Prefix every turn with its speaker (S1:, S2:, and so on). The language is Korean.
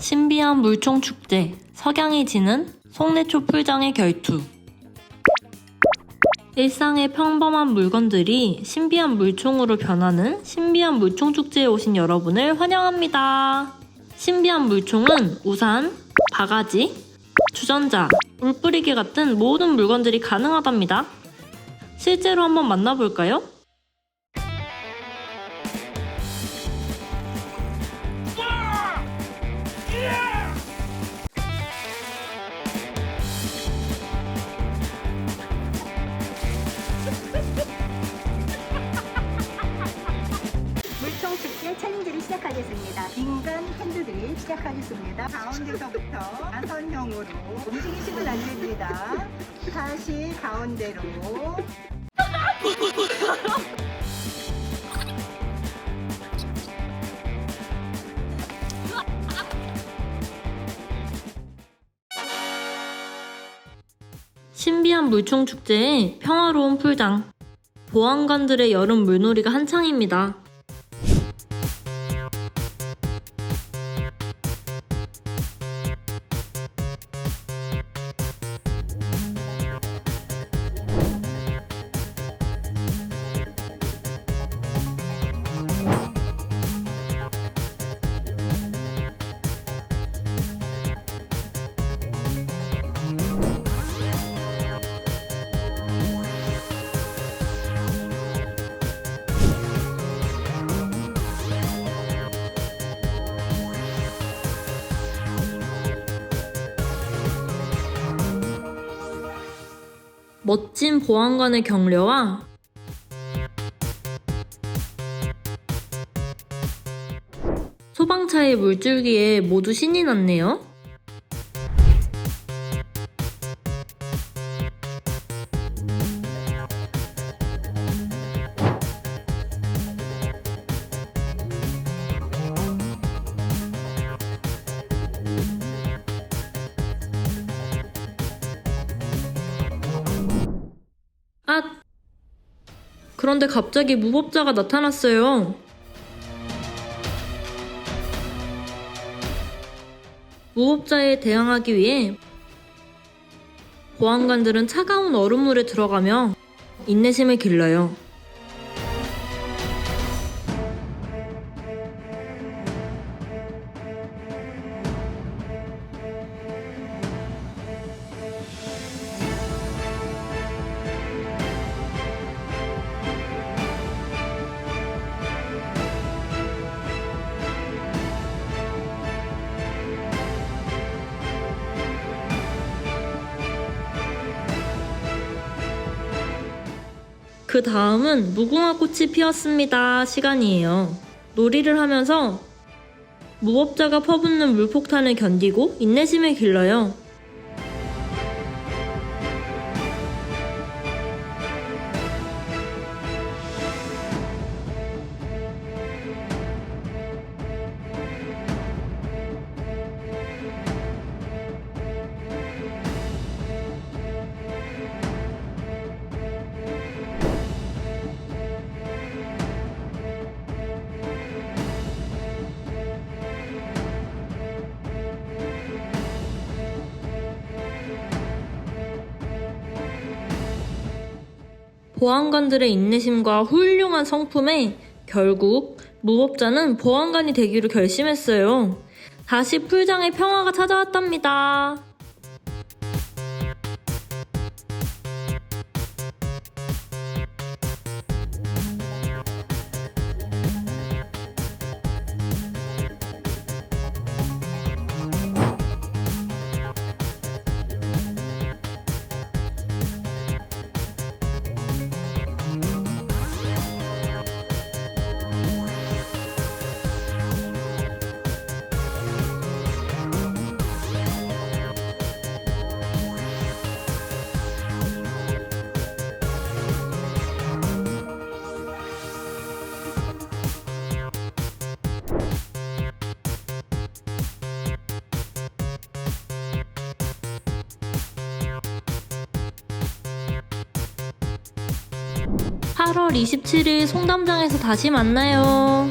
S1: 신비한 물총 축제 석양이 지는 송내초 풀장의 결투 일상의 평범한 물건들이 신비한 물총으로 변하는 신비한 물총 축제에 오신 여러분을 환영합니다. 신비한 물총은 우산, 바가지, 주전자, 물 뿌리개 같은 모든 물건들이 가능하답니다. 실제로 한번 만나볼까요?
S2: 시작하겠습니다. 인간 핸드드립 시작하겠습니다. 가운데서부터 나선형으로 안 됩니다. 다시 가운데로.
S1: 신비한 물총 축제의 평화로운 풀장. 보안관들의 여름 물놀이가 한창입니다. 멋진 보안관의 격려와 소방차의 물줄기에 모두 신이 났네요. 아! 그런데 갑자기 무법자가 나타났어요. 무법자에 대항하기 위해 보안관들은 차가운 얼음물에 들어가며 인내심을 길러요. 그 다음은 무궁화 꽃이 피었습니다. 시간이에요. 놀이를 하면서 무법자가 퍼붓는 물폭탄을 견디고 인내심을 길러요. 보안관들의 인내심과 훌륭한 성품에 결국 무법자는 보안관이 되기로 결심했어요. 다시 풀장의 평화가 찾아왔답니다. (8월 27일) 송담장에서 다시 만나요.